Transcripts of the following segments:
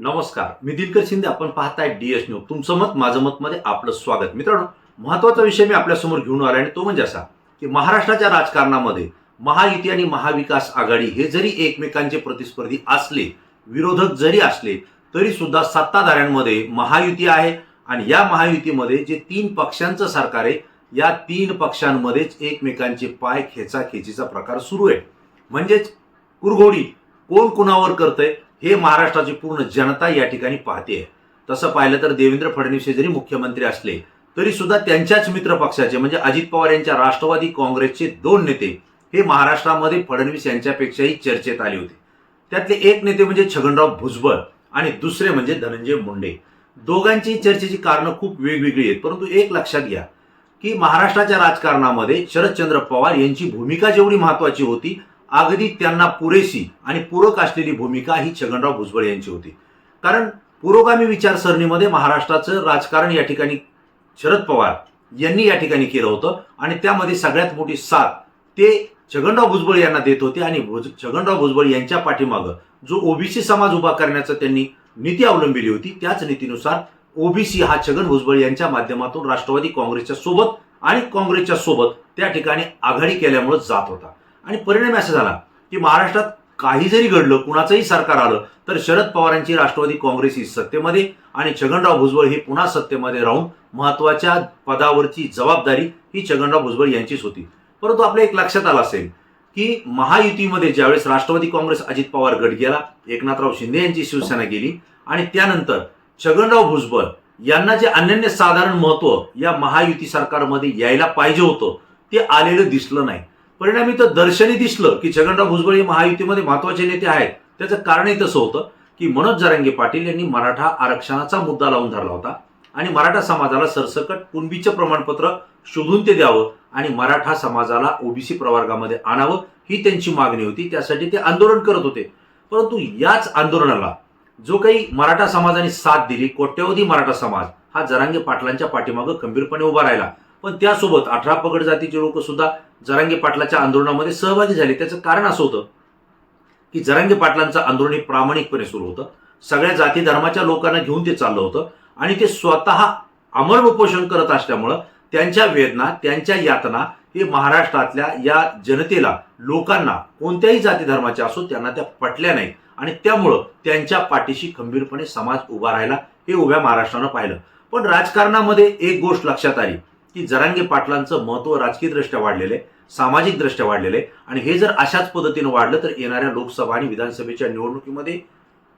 नमस्कार मी दिलकर शिंदे. आपण पाहताय डीएस न्यूज तुमचं मत माझं मत मध्ये आपलं स्वागत. मित्रांनो महत्त्वाचा विषय मी आपल्यासमोर घेऊन आला आणि तो म्हणजे असा की महाराष्ट्राच्या राजकारणामध्ये महायुती आणि महाविकास आघाडी हे जरी एकमेकांचे प्रतिस्पर्धी असले विरोधक जरी असले तरी सुद्धा सत्ताधाऱ्यांमध्ये महायुती आहे आणि या महायुतीमध्ये जे तीन पक्षांचं सरकार आहे या तीन पक्षांमध्येच एकमेकांचे पाय खेचाखेचीचा प्रकार सुरू आहे. म्हणजेच कुरघोडी कोण कुणावर करतंय? हे महाराष्ट्राची पूर्ण जनता या ठिकाणी पाहते. तसं पाहिलं तर देवेंद्र फडणवीस हे जरी मुख्यमंत्री असले तरी सुद्धा त्यांच्याच मित्र पक्षाचे म्हणजे अजित पवार यांच्या राष्ट्रवादी काँग्रेसचे दोन नेते हे महाराष्ट्रामध्ये फडणवीस यांच्यापेक्षाही चर्चेत आले होते. त्यातले एक नेते म्हणजे छगनराव भुजबळ आणि दुसरे म्हणजे धनंजय मुंडे. दोघांची चर्चेची कारणं खूप वेगवेगळी आहेत परंतु एक लक्षात घ्या की महाराष्ट्राच्या राजकारणामध्ये शरदचंद्र पवार यांची भूमिका जेवढी महत्वाची होती अगदी त्यांना पुरेशी आणि पूरक असलेली भूमिका ही छगनराव भुजबळ यांची होती. कारण पुरोगामी विचारसरणीमध्ये महाराष्ट्राचं राजकारण या ठिकाणी शरद पवार यांनी या ठिकाणी केलं होतं आणि त्यामध्ये सगळ्यात मोठी साथ ते छगनराव भुजबळ यांना देत होते आणि भुज- छगनराव भुजबळ यांच्या पाठीमागं जो ओबीसी समाज उभा करण्याचं त्यांनी नीती अवलंबिली होती त्याच नीतीनुसार ओबीसी हा छगन भुजबळ यांच्या माध्यमातून राष्ट्रवादी काँग्रेसच्या सोबत आणि काँग्रेसच्या सोबत त्या ठिकाणी आघाडी केल्यामुळे जात होता. आणि परिणाम असा झाला की महाराष्ट्रात काही जरी घडलं कुणाचंही सरकार आलं तर शरद पवारांची राष्ट्रवादी काँग्रेस ही सत्तेमध्ये आणि छगनराव भुजबळ हे पुन्हा सत्तेमध्ये राहून महत्त्वाच्या पदावरची जबाबदारी ही छगनराव भुजबळ यांचीच होती. परंतु आपल्या एक लक्षात आलं असेल की महायुतीमध्ये ज्यावेळेस राष्ट्रवादी काँग्रेस अजित पवार गट गेला एकनाथराव शिंदे यांची शिवसेना गेली आणि त्यानंतर छगनराव भुजबळ यांना जे अनन्य साधारण महत्त्व या महायुती सरकारमध्ये यायला पाहिजे होतं ते आलेलं दिसलं नाही. परिणामी तर दर्शनी दिसलं की छगनराव भुजबळ हे महायुतीमध्ये महत्त्वाचे नेते आहेत. त्याचं कारणही तसं होतं की मनोज जरांगे पाटील यांनी मराठा आरक्षणाचा मुद्दा लावून धरला होता आणि मराठा समाजाला सरसकट कुणबीचं प्रमाणपत्र शोधून ते द्यावं आणि मराठा समाजाला ओबीसी प्रवर्गामध्ये आणावं ही त्यांची मागणी होती. त्यासाठी ते आंदोलन करत होते. परंतु याच आंदोलनाला जो काही मराठा समाजाने साथ दिली कोट्यवधी मराठा समाज हा जरांगे पाटलांच्या पाठीमागं खंबीरपणे उभा राहिला. पण त्यासोबत अठरा पगड जातीचे लोक सुद्धा जरांगे पाटलाच्या आंदोलनामध्ये सहभागी झाले. त्याचं कारण असं होतं की जरांगे पाटलांचं आंदोलन हे प्रामाणिकपणे सुरू होतं. सगळ्या जाती धर्माच्या लोकांना घेऊन ते चाललं होतं आणि ते स्वतः अमर उपोषण करत असल्यामुळं त्यांच्या वेदना त्यांच्या यातना हे महाराष्ट्रातल्या या जनतेला लोकांना कोणत्याही जाती धर्माच्या असो त्यांना त्या पटल्या नाहीत. आणि त्यामुळं त्यांच्या पाठीशी खंबीरपणे समाज उभा राहिला हे उभ्या महाराष्ट्रानं पाहिलं. पण राजकारणामध्ये एक गोष्ट लक्षात आली. की जरांगे पाटलांचं महत्त्व राजकीय दृष्ट्या वाढलेलं आहे सामाजिक दृष्ट्या वाढलेलं आहे. आणि हे जर अशाच पद्धतीनं वाढलं तर येणाऱ्या लोकसभा आणि विधानसभेच्या निवडणुकीमध्ये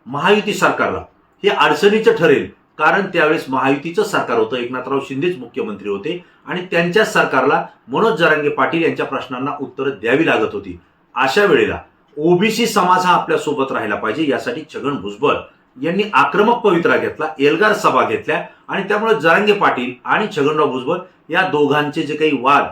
महायुती सरकारला हे अडचणीचं ठरेल. कारण त्यावेळेस महायुतीचं सरकार होतं. एकनाथराव शिंदेच मुख्यमंत्री होते. आणि त्यांच्याच सरकारला मनोज जरांगे पाटील यांच्या प्रश्नांना उत्तरं द्यावी लागत होती. अशा वेळेला ओबीसी समाज हा आपल्यासोबत राहिला पाहिजे यासाठी छगन भुजबळ यांनी आक्रमक पवित्रा घेतला एल्गार सभा घेतल्या आणि त्यामुळे जरांगे पाटील आणि छगनराव भुजबळ या दोघांचे जे काही वाद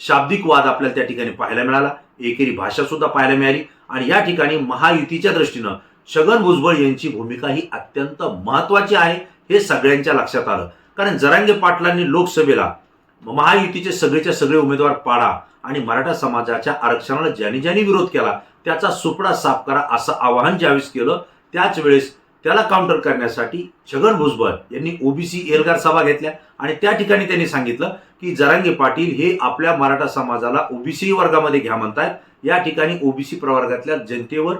शाब्दिक वाद आपल्याला त्या ठिकाणी पाहायला मिळाला. एकेरी भाषा सुद्धा पाहायला मिळाली. आणि या ठिकाणी महायुतीच्या दृष्टीनं छगन भुजबळ यांची भूमिका ही अत्यंत महत्वाची आहे हे सगळ्यांच्या लक्षात आलं. कारण जरांगे पाटलांनी लोकसभेला महायुतीचे सगळेच्या सगळे उमेदवार पाडा आणि मराठा समाजाच्या आरक्षणाला ज्यांनी ज्यांनी विरोध केला त्याचा सुपडा साफ करा असं आवाहन ज्यावेळेस केलं त्याच वेळेस त्याला काउंटर करण्यासाठी छगन भुजबळ यांनी ओबीसी एल्गार सभा घेतल्या आणि त्या ठिकाणी त्यांनी सांगितलं की जरांगे पाटील हे आपल्या मराठा समाजाला ओबीसी वर्गामध्ये घ्या म्हणतायत. या ठिकाणी ओबीसी प्रवर्गातल्या जनतेवर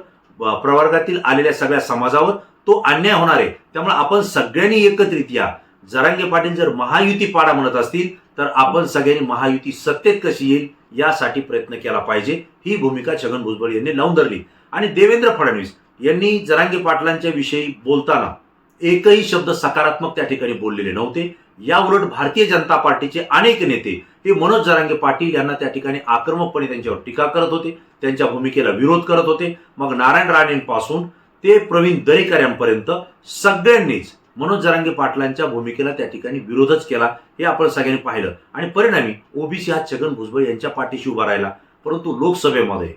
प्रवर्गातील आलेल्या सगळ्या समाजावर तो अन्याय होणार आहे. त्यामुळे आपण सगळ्यांनी एकत्रित या. जरांगे पाटील जर महायुती पाडा म्हणत असतील तर आपण सगळ्यांनी महायुती सत्तेत कशी येईल यासाठी प्रयत्न केला पाहिजे. ही भूमिका छगन भुजबळ यांनी लावून धरली. आणि देवेंद्र फडणवीस यांनी जरांगे पाटलांच्या विषयी बोलताना एकही शब्द सकारात्मक त्या ठिकाणी बोललेले नव्हते. या उलट भारतीय जनता पार्टीचे अनेक नेते हे मनोज जरांगे पाटील यांना त्या ठिकाणी आक्रमकपणे त्यांच्यावर टीका करत होते. त्यांच्या भूमिकेला विरोध करत होते. मग नारायण राणेंपासून ते प्रवीण दरेकर यांपर्यंत सगळ्यांनीच मनोज जरांगे पाटलांच्या भूमिकेला त्या ठिकाणी विरोधच केला हे आपण सगळ्यांनी पाहिलं. आणि परिणामी ओबीसी हा छगन भुजबळ यांच्या पाठीशी उभा राहिला. परंतु लोकसभेमध्ये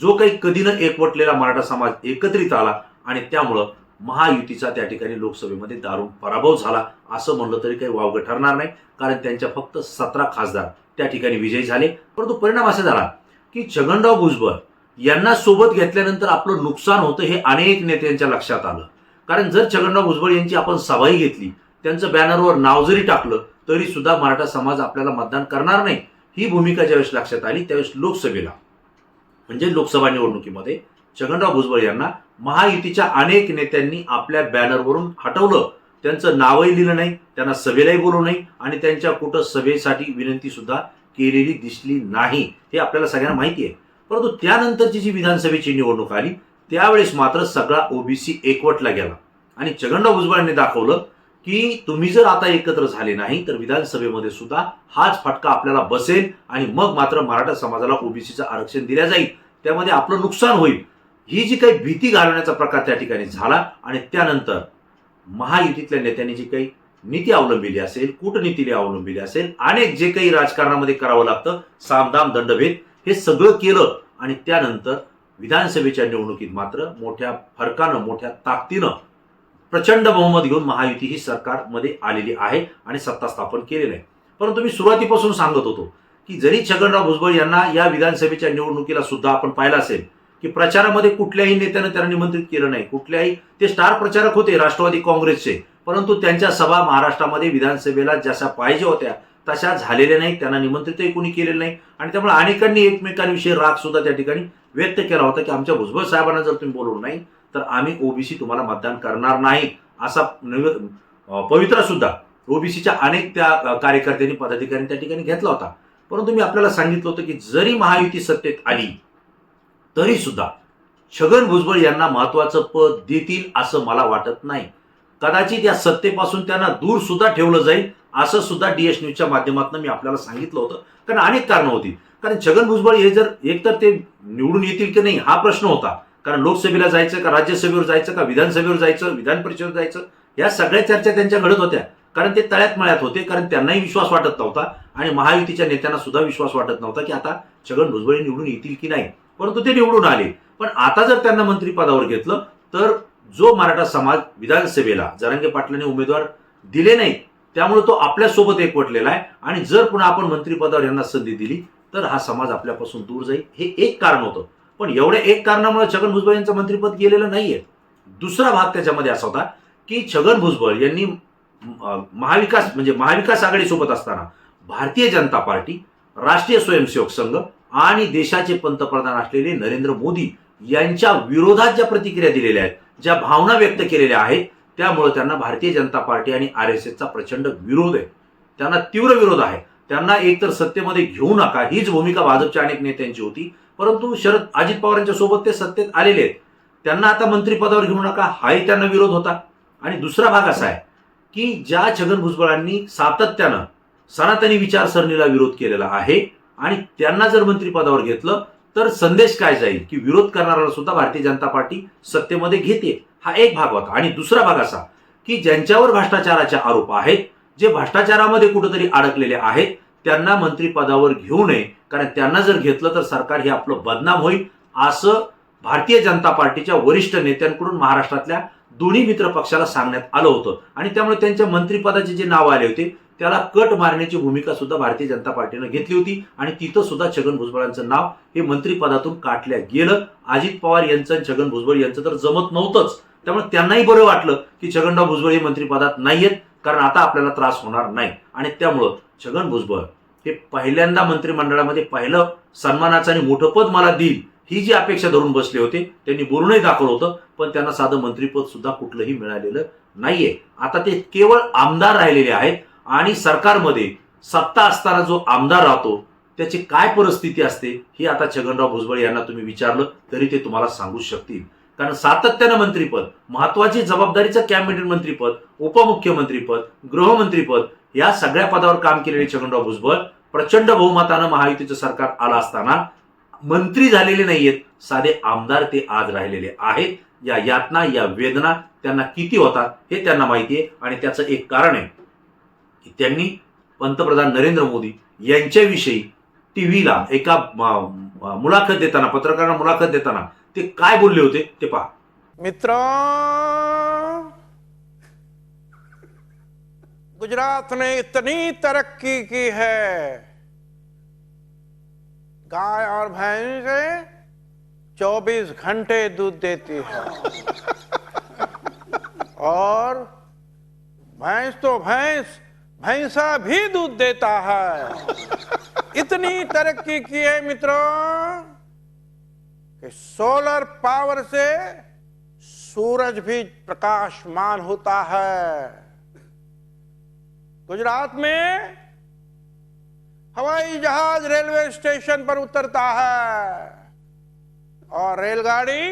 जो काही कधी न एकवटलेला मराठा समाज एकत्रित आला आणि त्यामुळं महायुतीचा त्या ठिकाणी लोकसभेमध्ये दारुण पराभव झाला असं म्हणलं तरी काही वावगं ठरणार नाही कारण त्यांच्या फक्त सतरा खासदार त्या ठिकाणी विजयी झाले. परंतु परिणाम असा झाला की छगनराव भुजबळ यांना सोबत घेतल्यानंतर आपलं नुकसान होतं हे अनेक नेत्यांच्या लक्षात आलं. कारण जर छगनराव भुजबळ यांची आपण सभाही घेतली त्यांचं बॅनरवर नाव जरी टाकलं तरी सुद्धा मराठा समाज आपल्याला मतदान करणार नाही. ही भूमिका ज्यावेळेस लक्षात आली त्यावेळेस लोकसभेला म्हणजे लोकसभा निवडणुकीमध्ये छगनराव भुजबळ यांना महायुतीच्या अनेक नेत्यांनी आपल्या बॅनरवरून हटवलं. त्यांचं नावही लिहिलं नाही त्यांना सभेलाही बोलवलं नाही आणि त्यांच्या कुठं सभेसाठी विनंती सुद्धा केलेली दिसली नाही हे आपल्याला सगळ्यांना माहिती आहे. परंतु त्यानंतरची जी विधानसभेची निवडणूक आली त्यावेळेस मात्र सगळा ओबीसी एकवटला गेला. आणि छगनराव भुजबळ यांनी दाखवलं की तुम्ही जर आता एकत्र झाले नाही तर विधानसभेमध्ये सुद्धा हाच फटका आपल्याला बसेल आणि मग मात्र मराठा समाजाला ओबीसीचं आरक्षण दिल्या जाईल. त्यामध्ये आपलं नुकसान होईल. ही जी काही भीती घालवण्याचा प्रकार त्या ठिकाणी झाला आणि त्यानंतर महायुतीतल्या नेत्यांनी जी काही नीती अवलंबिली असेल कूटनीतीने अवलंबिली असेल अनेक जे काही राजकारणामध्ये करावं लागतं सामदाम दंडभेद हे सगळं केलं आणि त्यानंतर विधानसभेच्या निवडणुकीत मात्र मोठ्या फरकानं मोठ्या ताकदीनं प्रचंड बहुमत घेऊन महायुती ही सरकारमध्ये आलेली आहे आणि सत्ता स्थापन केलेलं आहे. परंतु मी सुरुवातीपासून सांगत होतो की जरी छगनराव भुजबळ यांना या विधानसभेच्या निवडणुकीला सुद्धा आपण पाहिलं असेल की प्रचारामध्ये कुठल्याही नेत्यानं त्यांना निमंत्रित केलं नाही. कुठल्याही ते स्टार प्रचारक होते राष्ट्रवादी काँग्रेसचे. परंतु त्यांच्या सभा महाराष्ट्रामध्ये विधानसभेला जशा पाहिजे होत्या तशा झालेल्या नाही त्यांना निमंत्रितही कोणी केलेलं नाही. आणि त्यामुळे अनेकांनी एकमेकांविषयी राग सुद्धा त्या ठिकाणी व्यक्त केला होता की आमच्या भुजबळ साहेबांना जर तुम्ही बोलवलं नाही तर आम्ही ओबीसी तुम्हाला मतदान करणार नाही असा पवित्रा सुद्धा ओबीसीच्या अनेक त्या कार्यकर्त्यांनी पदाधिकाऱ्यांनी त्या ठिकाणी घेतला होता. परंतु मी आपल्याला सांगितलं होतं की जरी महायुती सत्तेत आली तरी सुद्धा छगन भुजबळ यांना महत्वाचं पद देतील असं मला वाटत नाही. कदाचित या सत्तेपासून त्यांना दूर सुद्धा ठेवलं जाईल असं सुद्धा डीएस न्यूजच्या माध्यमातून मी आपल्याला सांगितलं होतं. कारण अनेक कारणं होती. कारण छगन भुजबळ हे जर एकतर ते निवडून येतील की नाही हा प्रश्न होता. कारण लोकसभेला जायचं का राज्यसभेवर जायचं का विधानसभेवर जायचं विधान परिषदेवर जायचं या सगळ्या चर्चा त्यांच्या घडत होत्या. कारण ते तळ्यात मळ्यात होते कारण त्यांनाही विश्वास वाटत नव्हता आणि महायुतीच्या नेत्यांना सुद्धा विश्वास वाटत नव्हता की आता छगन भुजबळ निवडून येतील की नाही. परंतु ते निवडून आले. पण आता जर त्यांना मंत्रिपदावर घेतलं तर जो मराठा समाज विधानसभेला जरांगे पाटलांनी उमेदवार दिले नाही त्यामुळे तो आपल्यासोबत एकवटलेला आहे. आणि जर पुन्हा आपण मंत्रिपदावर यांना संधी दिली तर हा समाज आपल्यापासून दूर जाईल. हे एक कारण होतं. पण एवढ्या एक कारणामुळे छगन भुजबळ यांचं मंत्रिपद गेलेलं नाहीये. दुसरा भाग त्याच्यामध्ये असा होता की छगन भुजबळ यांनी महाविकास म्हणजे महाविकास आघाडीसोबत असताना भारतीय जनता पार्टी राष्ट्रीय स्वयंसेवक संघ आणि देशाचे पंतप्रधान असलेले नरेंद्र मोदी यांच्या विरोधात ज्या प्रतिक्रिया दिलेल्या आहेत ज्या भावना व्यक्त केलेल्या आहेत त्यामुळे त्यांना भारतीय जनता पार्टी आणि आर एस एसचा प्रचंड विरोध आहे. त्यांना तीव्र विरोध आहे. त्यांना एकतर सत्तेमध्ये घेऊ नका हीच भूमिका भाजपच्या अनेक नेत्यांची होती. परंतु शरद अजित पवारांच्या सोबत ते सत्तेत आलेले आहेत. त्यांना आता मंत्रिपदावर घेऊ नका हाही त्यांना विरोध होता. आणि दुसरा भाग असा आहे की ज्या छगन भुजबळांनी सातत्यानं सनातनी विचारसरणीला विरोध केलेला आहे आणि त्यांना जर मंत्रिपदावर घेतलं तर संदेश काय जाईल की विरोध करणाऱ्याला सुद्धा भारतीय जनता पार्टी सत्तेमध्ये घेते. हा एक भाग होता. आणि दुसरा भाग असा की ज्यांच्यावर भ्रष्टाचाराचे आरोप आहेत जे भ्रष्टाचारामध्ये कुठेतरी अडकलेले आहेत त्यांना मंत्रिपदावर घेऊ नये कारण त्यांना जर घेतलं तर सरकार हे आपलं बदनाम होईल असं भारतीय जनता पार्टीच्या वरिष्ठ नेत्यांकडून महाराष्ट्रातल्या दोन्ही मित्र पक्षाला सांगण्यात आलं होतं. आणि त्यामुळे त्यांच्या मंत्रिपदाचे जे नाव आले होते त्याला कट मारण्याची भूमिका सुद्धा भारतीय जनता पार्टीनं घेतली होती. आणि तिथं सुद्धा छगन भुजबळांचं नाव हे मंत्रिपदातून काढल्या गेलं. अजित पवार यांचं आणि छगन भुजबळ यांचं तर जमत नव्हतंच. त्यामुळे त्यांनाही बरं वाटलं की छगनराव भुजबळ हे मंत्रिपदात नाहीयेत कारण आता आपल्याला त्रास होणार नाही. आणि त्यामुळं छगन भुजबळ हे पहिल्यांदा मंत्रिमंडळामध्ये पहिलं सन्मानाचं आणि मोठं पद मला देईल ही जी अपेक्षा धरून बसले होते त्यांनी बोलूनही दाखवलं होतं पण त्यांना साधं मंत्रीपद सुद्धा कुठलंही मिळालेलं नाहीये. आता ते केवळ आमदार राहिलेले आहेत आणि सरकारमध्ये सत्ता असताना जो आमदार राहतो त्याची काय परिस्थिती असते ही आता छगनराव भुजबळ यांना तुम्ही विचारलं तरी ते तुम्हाला सांगू शकतील. कारण सातत्यानं मंत्रीपद महत्वाची जबाबदारीचं कॅबिनेट मंत्रीपद उपमुख्यमंत्रीपद गृहमंत्रीपद या सगळ्या पदावर काम केलेले छगनराव भुजबळ प्रचंड बहुमतानं महायुतीचं सरकार आलं असताना मंत्री झालेले नाहीयेत साधे आमदार ते आज राहिलेले आहेत. या यातना या वेदना त्यांना किती होतात हे त्यांना माहिती आहे. आणि त्याचं एक कारण आहे की त्यांनी पंतप्रधान नरेंद्र मोदी यांच्याविषयी टी व्हीला एका मुलाखत देताना पत्रकारांना मुलाखत देताना ते काय बोलले होते ते पहा. मित्रों, गुजरात ने इतनी तरक्की की है। गाय और भैंसे 24 घंटे दूध देती है। और भैंस तो भैंस, भैंसा भी दूध देता है। इतनी तरक्की की है मित्रों। कि सोलर पावर से सूरज भी प्रकाशमान होता है। गुजरात में हवाई जहाज़ रेलवे स्टेशन पर उतरता है और रेलगाड़ी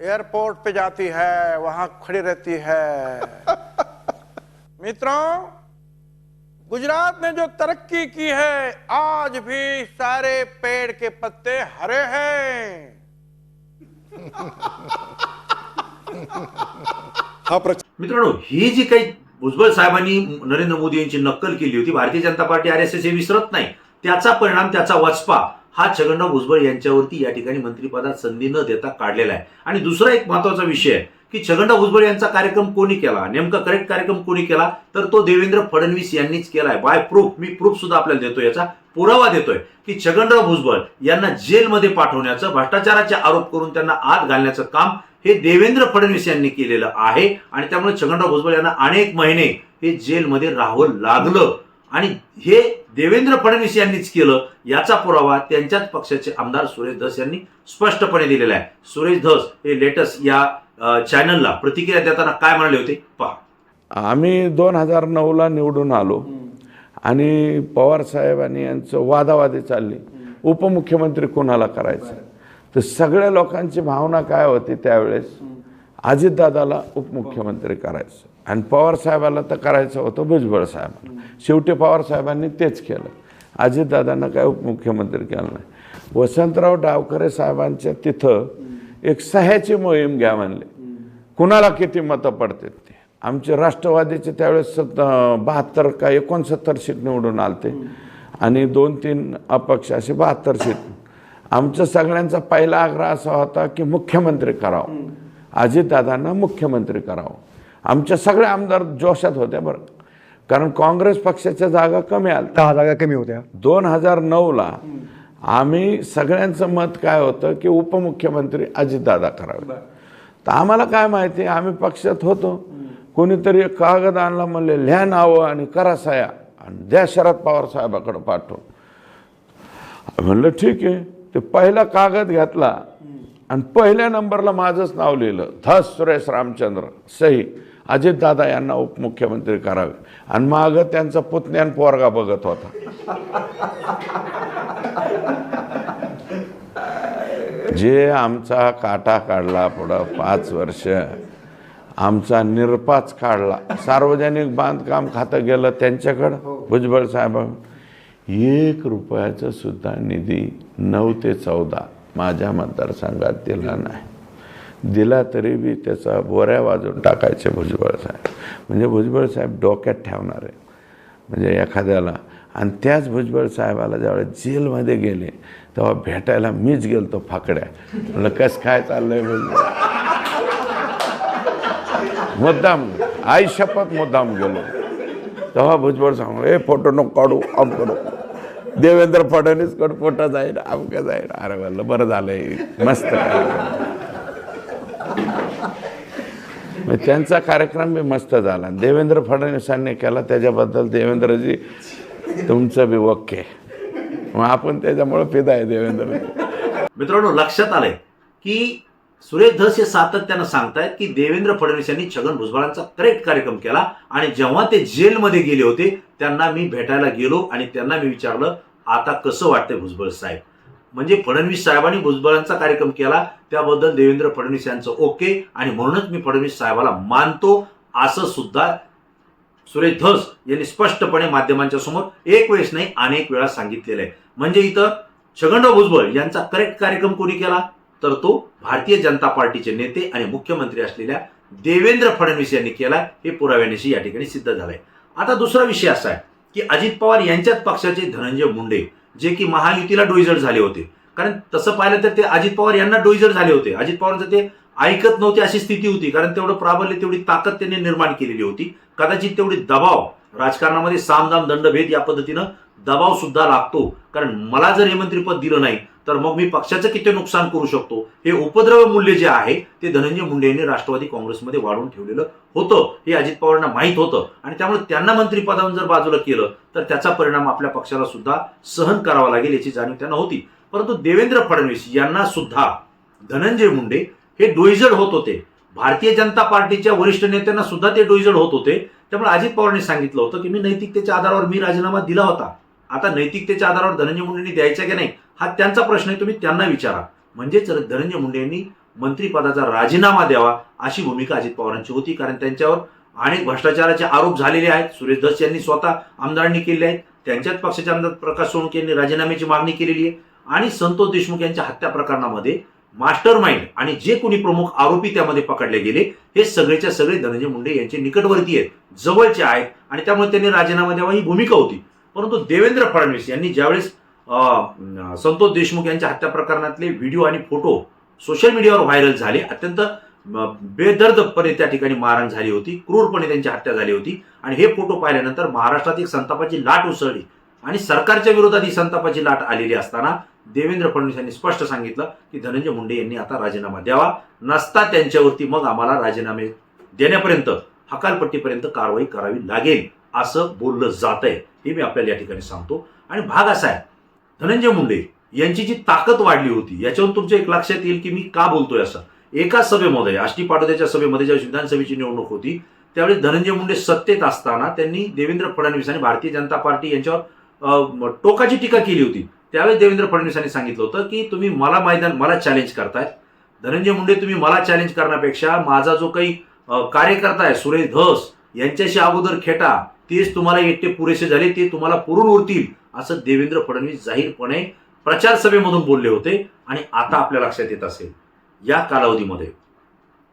एयरपोर्ट पे जाती है वहाँ खड़ी रहती है। मित्रों गुजरात ने जो तरक्की की है आज भी सारे पेड़ के पत्ते हरे हैं। हा प्रचार मित्रांनो ही जी काही भुजबळ साहेबांनी नरेंद्र मोदी यांची नक्कल केली होती Bharatiya Janata Party R S S हे विसरत नाही त्याचा परिणाम त्याचा वचपा हा छगनराव भुजबळ यांच्यावरती या ठिकाणी मंत्रिपदात संधी न देता काढलेला आहे. आणि दुसरा एक महत्त्वाचा विषय आहे की छगनराव भुजबळ यांचा कार्यक्रम कोणी केला? नेमका करेक्ट कार्यक्रम कोणी केला? तर तो देवेंद्र फडणवीस यांनीच केलाय. बाय प्रूफ मी प्रूफ सुद्धा आपल्याला देतोय याचा पुरावा देतोय की छगनराव भुजबळ यांना जेलमध्ये पाठवण्याचं भ्रष्टाचाराचे आरोप करून त्यांना आत घालण्याचं काम हे देवेंद्र फडणवीस यांनी केलेलं आहे. आणि त्यामुळे छगनराव भुजबळ यांना अनेक महिने हे जेलमध्ये राहावं लागलं. आणि हे देवेंद्र फडणवीस यांनीच केलं याचा पुरावा त्यांच्याच पक्षाचे आमदार सुरेश धस यांनी स्पष्टपणे दिलेला आहे. सुरेश धस हे लेटेस्ट या चॅनलला प्रतिक्रिया देताना काय म्हणाले होते? पहा. आम्ही दोन हजार नऊला निवडून आलो. आणि पवार साहेबांनी यांचं वादावादी चालली. उपमुख्यमंत्री कोणाला करायचं? तर सगळ्या लोकांची भावना काय होती त्यावेळेस? अजितदादाला उपमुख्यमंत्री करायचं. आणि पवारसाहेबाला तर करायचं होतं भुजबळ साहेबांना शेवटी पवार साहेबांनी तेच केलं. अजितदादांना काय उपमुख्यमंत्री केलं नाही. वसंतराव डावकरे साहेबांच्या तिथं एक सह्याची मोहीम घ्या म्हणले. कुणाला किती मतं पडतात ते? आमचे राष्ट्रवादीचे त्यावेळेस सत बहात्तर का एकोणसत्तर सीट निवडून आलते. आणि दोन तीन अपक्ष असे बहात्तर सीट. आमचा सगळ्यांचा पहिला आग्रह असा होता की मुख्यमंत्री करावं. अजितदादांना मुख्यमंत्री करावं. आमच्या सगळे आमदार जोशात होते बरं. कारण काँग्रेस पक्षाच्या जागा कमी आल्या दहा जागा कमी होत्या. दोन हजार नऊला आम्ही सगळ्यांचं मत काय होतं की उपमुख्यमंत्री अजितदादा करावे. तर आम्हाला काय माहिती आम्ही पक्षात होतो. कोणीतरी एक कागद आणला म्हणले लिहा नावं आणि करा सया आणि द्या शरद पवार साहेबाकडे पाठवून. म्हणलं ठीक आहे. ते पहिला कागद घेतला आणि पहिल्या नंबरला माझंच नाव लिहिलं. धस सुरेश रामचंद्र सही. अजितदादा यांना उपमुख्यमंत्री करावे. आणि मागं त्यांचा पुतण्यान पोरगा बघत होता. जे आमचा काटा काढला पुढं पाच वर्ष आमचा निरपाच काढला. सार्वजनिक बांधकाम खातं गेलं त्यांच्याकडं भुजबळ साहेब. एक रुपयाचं सुद्धा निधी नऊ ते चौदा माझ्या मतदारसंघात दिला नाही. दिला तरी बी त्याचा बोऱ्या वाजून टाकायचे भुजबळ साहेब. म्हणजे भुजबळ साहेब डोक्यात ठेवणार. आहे म्हणजे एखाद्याला आणि त्याच भुजबळ साहेबाला ज्यावेळेस जेलमध्ये गेले तेव्हा भेटायला मीच गेलतो फाकड्या. म्हणलं कसं काय चाललंय भुजबळ? मुद्दाम आई शपथ मुद्दाम गेलो. तेव्हा भुजबळ सांगू ए फोटो नको काढू अमक नको देवेंद्र फडणवीसकडे फोटो जाईल अमकं जाईल. अरे म्हणलं बरं झालंय मस्त मग त्यांचा कार्यक्रम बी मस्त झाला. देवेंद्र फडणवीसांनी केला त्याच्याबद्दल देवेंद्रजी तुमचं बी ओके. मग आपण त्याच्यामुळे फिदा आहे देवेंद्र. मित्रांनो लक्षात आलंय की सुरेश धस हे सातत्यानं सांगतायत की देवेंद्र फडणवीस यांनी छगन भुजबळांचा करेक्ट कार्यक्रम केला आणि जेव्हा ते जेलमध्ये गेले होते त्यांना मी भेटायला गेलो आणि त्यांना मी विचारलं आता कसं वाटतंय भुजबळ साहेब? म्हणजे फडणवीस साहेबांनी भुजबळांचा कार्यक्रम केला त्याबद्दल देवेंद्र फडणवीस यांचं ओके आणि म्हणूनच मी फडणवीस साहेबाला मानतो असं सुद्धा सुरेश धस यांनी स्पष्टपणे माध्यमांच्या समोर एक वेळेस नाही अनेक वेळा सांगितलेलं आहे. म्हणजे इथं छगनराव भुजबळ यांचा करेक्ट कार्यक्रम कोणी केला? तर तो भारतीय जनता पार्टीचे नेते आणि मुख्यमंत्री असलेल्या देवेंद्र फडणवीस यांनी केला. हे पुराव्यानिशी या ठिकाणी सिद्ध झालंय. आता दुसरा विषय असा आहे की अजित पवार यांच्याच पक्षाचे धनंजय मुंडे जे की महायुतीला डोईजड झाले होते. कारण तसं पाहिलं तर ते अजित पवार यांना डोईजड झाले होते. अजित पवारांचं ते ऐकत नव्हते अशी स्थिती होती. कारण तेवढं प्राबल्य तेवढी ताकद त्यांनी निर्माण केलेली होती. कदाचित तेवढी दबाव राजकारणामध्ये सामदाम दंडभेद या पद्धतीनं दबाव सुद्धा लागतो. कारण मला जर हे मंत्रिपद दिलं नाही तर मग मी पक्षाचं किती नुकसान करू शकतो? हे उपद्रव मूल्य जे आहे ते धनंजय मुंडे यांनी राष्ट्रवादी काँग्रेसमध्ये वाढवून ठेवलेलं होतं. हे अजित पवारांना माहीत होतं. आणि त्यामुळे त्यांना मंत्रीपदावर जर बाजूला केलं तर त्याचा परिणाम आपल्या पक्षाला सुद्धा सहन करावा लागेल याची जाणीव त्यांना होती. परंतु देवेंद्र फडणवीस यांना सुद्धा धनंजय मुंडे हे डोईजड होत होते. भारतीय जनता पार्टीच्या वरिष्ठ नेत्यांना सुद्धा ते डोईजड होत होते. त्यामुळे अजित पवारांनी सांगितलं होतं की मी नैतिकतेच्या आधारावर मी राजीनामा दिला होता. आता नैतिकतेच्या आधारावर धनंजय मुंडेंनी द्यायचा की नाही हा त्यांचा प्रश्न आहे तुम्ही त्यांना विचारा. म्हणजेच धनंजय मुंडे यांनी मंत्रिपदाचा राजीनामा द्यावा अशी भूमिका अजित पवारांची होती. कारण त्यांच्यावर अनेक भ्रष्टाचाराचे आरोप झालेले आहेत. सुरेश दस यांनी स्वतः आमदारांनी केले आहेत. त्यांच्याच पक्षाचे आमदार प्रकाश सोळंके यांनी राजीनाम्याची मागणी केलेली आहे. आणि संतोष देशमुख यांच्या हत्या प्रकरणामध्ये मास्टर माइंड आणि जे कोणी प्रमुख आरोपी त्यामध्ये पकडले गेले हे सगळेच्या सगळे धनंजय मुंडे यांचे निकटवर्ती आहेत जवळचे आहेत आणि त्यामुळे त्यांनी राजीनामा द्यावा ही भूमिका होती. परंतु देवेंद्र फडणवीस यांनी ज्यावेळेस संतोष देशमुख यांच्या हत्या प्रकरणातले व्हिडिओ आणि फोटो सोशल मीडियावर व्हायरल झाले अत्यंत बेदर्दपणे त्या ठिकाणी मारहाण झाली होती क्रूरपणे त्यांची हत्या झाली होती आणि हे फोटो पाहिल्यानंतर महाराष्ट्रात एक संतापाची लाट उसळली. आणि सरकारच्या विरोधात ही संतापाची लाट आलेली असताना देवेंद्र फडणवीस यांनी स्पष्ट सांगितलं की धनंजय मुंडे यांनी आता राजीनामा द्यावा. नसता त्यांच्यावरती मग आम्हाला राजीनामे देण्यापर्यंत हकालपट्टीपर्यंत कारवाई करावी लागेल असं बोललं जात आहे हे मी आपल्याला या ठिकाणी सांगतो. आणि भाग असा आहे धनंजय मुंडे यांची जी ताकद वाढली होती याच्यावर तुमच्या एक लक्षात येईल की मी का बोलतोय असं. एका सभेमध्ये आष्टी पाटोद्याच्या सभेमध्ये ज्यावेळी विधानसभेची निवडणूक होती त्यावेळी धनंजय मुंडे सत्तेत असताना त्यांनी देवेंद्र फडणवीस आणि भारतीय जनता पार्टी यांच्यावर टोकाची टीका केली होती. त्यावेळी देवेंद्र फडणवीसांनी सांगितलं होतं की तुम्ही मला मैदान मला चॅलेंज करताय. धनंजय मुंडे तुम्ही मला चॅलेंज करण्यापेक्षा माझा जो काही कार्यकर्ता आहे सुरेश धस यांच्याशी अगोदर खेटा. तेच तुम्हाला एकटे पुरेसे झाले ते तुम्हाला पुरून उरतील असं देवेंद्र फडणवीस जाहीरपणे प्रचार सभेमधून बोलले होते आणि आता आपल्या लक्षात येत असेल. या कालावधीमध्ये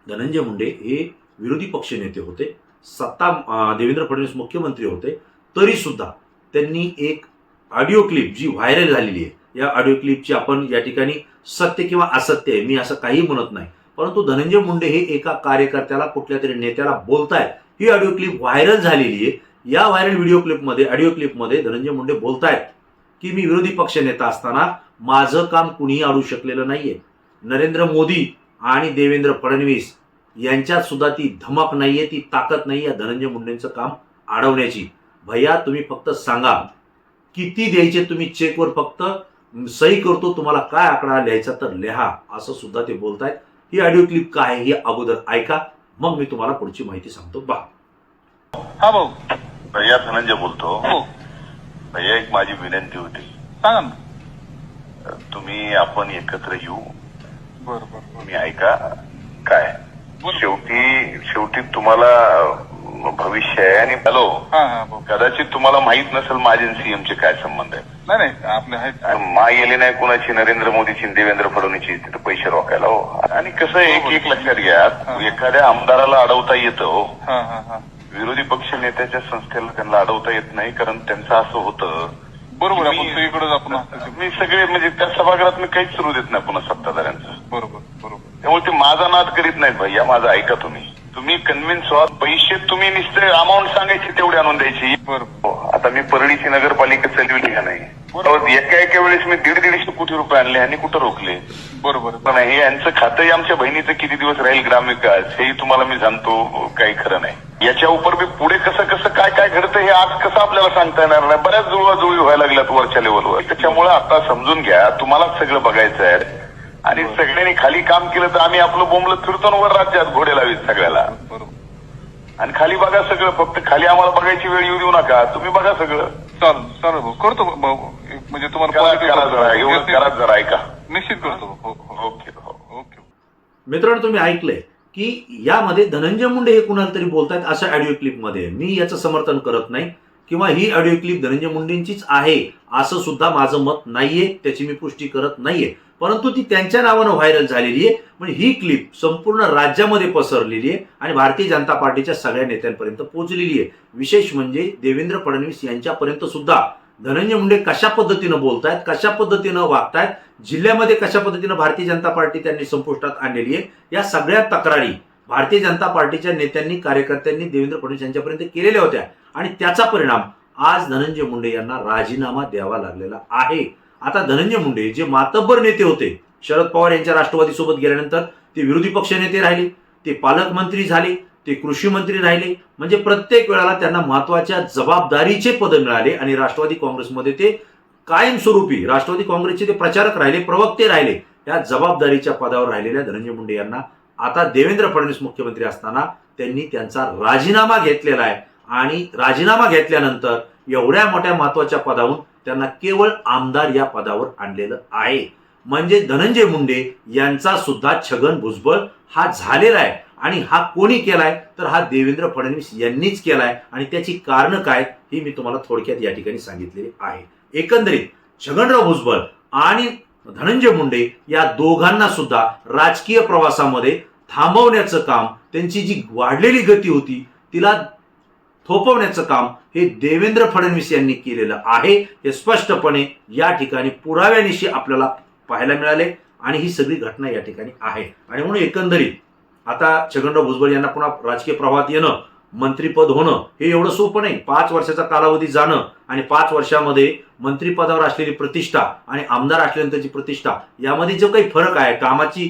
धनंजय मुंडे हे विरोधी पक्ष नेते होते सत्ता देवेंद्र फडणवीस मुख्यमंत्री होते तरी सुद्धा त्यांनी एक ऑडिओ क्लिप जी व्हायरल झालेली आहे या ऑडिओ क्लिपची आपण या ठिकाणी सत्य किंवा असत्य आहे मी असं काही म्हणत नाही. परंतु धनंजय मुंडे हे एका कार्यकर्त्याला कुठल्या तरी नेत्याला बोलतायत. ही ऑडिओ क्लिप व्हायरल झालेली आहे. या व्हायरल व्हिडिओ क्लिपमध्ये ऑडिओ क्लिपमध्ये धनंजय मुंडे बोलतायत की मी विरोधी पक्ष नेता असताना माझं काम कुणीही अडू शकलेलं नाहीये. नरेंद्र मोदी आणि देवेंद्र फडणवीस यांच्यात सुद्धा ती धमक नाहीये ती ताकद नाही या धनंजय मुंडेंचं काम अडवण्याची भैया तुम्ही फक्त सांगा. किती द्यायचे तुम्ही चेकवर फक्त? सही करतो तुम्हाला काय आकडा लिहायचा तर लिहा. असं सुद्धा ते बोलतायत. ही ऑडिओ क्लिप काय आहे ही अगोदर ऐका. मग मी तुम्हाला पुढची माहिती सांगतो. बा हा भाऊ. भैया धनंजय बोलतो. हो. भैया एक माझी विनंती होती. सांगा ना. तुम्ही आपण एकत्र येऊ. बर बर बर. तुम्ही ऐका काय. शेवटी शेवटी तुम्हाला भविष्य आहे. आणि हॅलो हा हा कदाचित तुम्हाला माहीत नसेल माझे सीएमचे काय संबंध आहे नाही नाही आपले आहेत. मा येली नाही कोणाची नरेंद्र मोदीची आणि देवेंद्र फडणवीसची तिथे पैसे रोखायला हो. आणि कसं आहे, एक एक लक्षात घ्या एखाद्या आमदाराला अडवता येतं हो. हा हा हा. विरोधी पक्ष नेत्याच्या संस्थेला त्यांना अडवता येत नाही कारण त्यांचं असं होतं बरोबर आपण मी- सगळीकडेच आपण असतो. मी सगळे म्हणजे त्या सभागृहात मी काहीच सुरू देत नाही पुन्हा सत्ताधाऱ्यांचं. बरोबर बरोबर. त्यामुळे ते माझा नाद करीत नाहीत भैया माझा ऐका तुम्ही. तुम्ही कन्व्हिन्स व्हा. पैसे तुम्ही नुसते अमाऊंट सांगायची तेवढी आणून द्यायची. हो, आता मी परळीची नगरपालिका चालविली का नाही. एका एका वेळेस मी दीड दीडशे कोटी रुपये आणले आणि कुठं रोखले? बरोबर. पण हे यांचं खातंही आमच्या बहिणीचं किती दिवस राहील ग्रामविकास हेही तुम्हाला मी सांगतो काही खरं नाही. याच्या उपर मी पुढे कसं कसं काय काय घडतं हे आज कसं आपल्याला सांगता येणार नाही. बऱ्याच जुळवाजुळवी व्हायला लागल्यात वरच्या लेवलवर त्याच्यामुळे आता समजून घ्या तुम्हालाच सगळं बघायचं आहे. आणि सगळ्यांनी खाली काम केलं तर आम्ही आपलं बोंबलं फिरतो ना वर राज्यात घोडे लावीत सगळ्याला. बरोबर. आणि खाली बघा सगळं फक्त खाली आम्हाला बघायची वेळ येऊ देऊ नका. तुम्ही बघा सगळं. चालेल चालेल भाऊ. करतो भाऊ म्हणजे तुम्हाला करा जरा ऐका. निश्चित करतो हो हो. ओके हो. ओके. मित्रांनो तुम्ही ऐकलंय की यामध्ये धनंजय मुंडे हे कुणाला तरी बोलतायत असं ऑडिओ क्लिपमध्ये. मी याचं समर्थन करत नाही. किंवा ही ऑडिओ क्लिप धनंजय मुंडेंचीच आहे असं सुद्धा माझं मत नाहीये त्याची मी पुष्टी करत नाहीये. परंतु ती त्यांच्या नावानं व्हायरल झालेली आहे म्हणजे ही क्लिप संपूर्ण राज्यामध्ये पसरलेली आहे आणि भारतीय जनता पार्टीच्या सगळ्या नेत्यांपर्यंत पोहोचलेली आहे. विशेष म्हणजे देवेंद्र फडणवीस यांच्यापर्यंत सुद्धा धनंजय मुंडे कशा पद्धतीनं बोलतायत कशा पद्धतीनं वागतायत जिल्ह्यामध्ये कशा पद्धतीनं भारतीय जनता पार्टी त्यांनी संपुष्टात आणलेली आहे या सगळ्या तक्रारी भारतीय जनता पार्टीच्या नेत्यांनी कार्यकर्त्यांनी देवेंद्र फडणवीस यांच्यापर्यंत केलेल्या होत्या. आणि त्याचा परिणाम आज धनंजय मुंडे यांना राजीनामा द्यावा लागलेला आहे. आता धनंजय मुंडे जे मातब्बर नेते होते शरद पवार यांच्या राष्ट्रवादी सोबत गेल्यानंतर ते विरोधी पक्ष नेते राहिले ते पालकमंत्री झाले ते कृषी मंत्री राहिले. म्हणजे प्रत्येक वेळाला त्यांना महत्त्वाच्या जबाबदारीचे पद मिळाले आणि राष्ट्रवादी काँग्रेसमध्ये ते कायमस्वरूपी राष्ट्रवादी काँग्रेसचे ते प्रचारक राहिले प्रवक्ते राहिले या जबाबदारीच्या पदावर राहिलेल्या धनंजय मुंडे यांना आता देवेंद्र फडणवीस मुख्यमंत्री असताना त्यांनी त्यांचा राजीनामा घेतलेला आहे. आणि राजीनामा घेतल्यानंतर एवढ्या मोठ्या महत्त्वाच्या पदावरून त्यांना केवळ आमदार या पदावर आणलेलं आहे. म्हणजे धनंजय मुंडे यांचा सुद्धा छगन भुजबळ हा झालेला आहे. आणि हा कोणी केलाय? तर हा देवेंद्र फडणवीस यांनीच केलाय. आणि त्याची कारणं काय ही मी तुम्हाला थोडक्यात या ठिकाणी सांगितलेली आहे. एकंदरीत छगनराव भुजबळ आणि धनंजय मुंडे या दोघांना सुद्धा राजकीय प्रवासामध्ये थांबवण्याचं काम त्यांची जी वाढलेली गती होती तिला थोपवण्याचं काम हे देवेंद्र फडणवीस यांनी केलेलं आहे. हे स्पष्टपणे या ठिकाणी पुराव्यानिशी आपल्याला पाहायला मिळाले आणि ही सगळी घटना या ठिकाणी आहे. आणि म्हणून एकंदरीत आता छगनराव भुजबळ यांना पुन्हा राजकीय प्रवाहात येणं मंत्रीपद होणं हे एवढं सोपं नाही. पाच वर्षाचा कालावधी जाणं आणि पाच वर्षामध्ये मंत्रीपदावर असलेली प्रतिष्ठा आणि आमदार असल्यानंतरची प्रतिष्ठा यामध्ये जो काही फरक आहे कामाची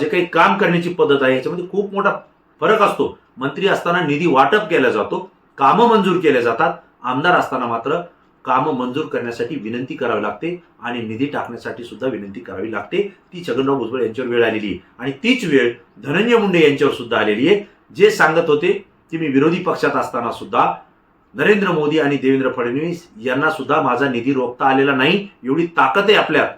जे काही काम करण्याची पद्धत आहे याच्यामध्ये खूप मोठा फरक असतो. मंत्री असताना निधी वाटप केला जातो. कामं मंजूर केले जातात. आमदार असताना मात्र कामं मंजूर करण्यासाठी विनंती करावी लागते आणि निधी टाकण्यासाठी सुद्धा विनंती करावी लागते. ती छगनराव भुजबळ यांच्यावर वेळ आलेली आहे. आणि तीच वेळ धनंजय मुंडे यांच्यावर सुद्धा आलेली आहे. जे सांगत होते की मी विरोधी पक्षात असताना सुद्धा नरेंद्र मोदी आणि देवेंद्र फडणवीस यांना सुद्धा माझा निधी रोखता आलेला नाही. एवढी ताकद आहे आपल्यात.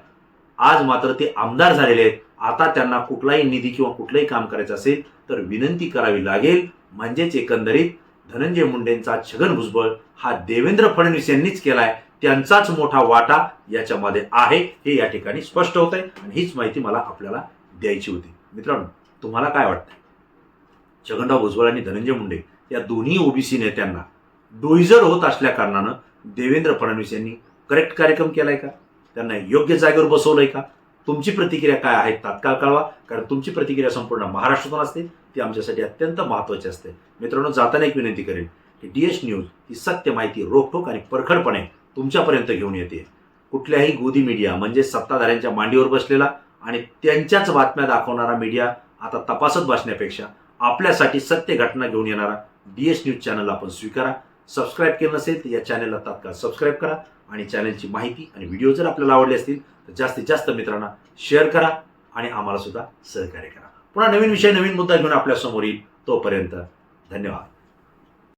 आज मात्र ते आमदार झालेले आहेत. आता त्यांना कुठलाही निधी किंवा कुठलंही काम करायचं असेल तर विनंती करावी लागेल. म्हणजेच एकंदरीत धनंजय मुंडेंचा छगन भुजबळ हा देवेंद्र फडणवीस यांनीच केलाय. त्यांचाच मोठा वाटा याच्यामध्ये आहे. हे या ठिकाणी स्पष्ट होत आहे आणि हीच माहिती मला आपल्याला द्यायची होती. मित्रांनो तुम्हाला काय वाटतं छगनराव भुजबळ आणि धनंजय मुंडे या दोन्ही ओबीसी नेत्यांना डोईजर होत असल्या कारणानं देवेंद्र फडणवीस यांनी करेक्ट कार्यक्रम केलाय का? त्यांना योग्य जागेवर बसवलंय का? तुमची प्रतिक्रिया काय आहे तात्काळ कळवा कारण तुमची प्रतिक्रिया संपूर्ण महाराष्ट्रातून असते ती आमच्यासाठी अत्यंत महत्त्वाची असते. मित्रांनो जाताना एक विनंती करेन की डी एस न्यूज ही सत्य माहिती रोखोक आणि परखडपणे तुमच्यापर्यंत घेऊन येते. कुठल्याही गोदी मीडिया म्हणजे सत्ताधाऱ्यांच्या मांडीवर बसलेला आणि त्यांच्याच बातम्या दाखवणारा मीडिया आता तपासत बसण्यापेक्षा आपल्यासाठी सत्य घटना घेऊन येणारा डी एस न्यूज चॅनल आपण स्वीकारा. सबस्क्राईब केलं नसेल तर या चॅनलला तात्काळ सबस्क्राईब करा आणि चॅनलची माहिती आणि व्हिडिओ जर आपल्याला आवडले असतील जास्तीत जास्त मित्रांना शेअर करा आणि आम्हाला सुद्धा सहकार्य करा. पुन्हा नवीन विषय नवीन मुद्दा घेऊन आपल्यासमोर येईल तोपर्यंत धन्यवाद.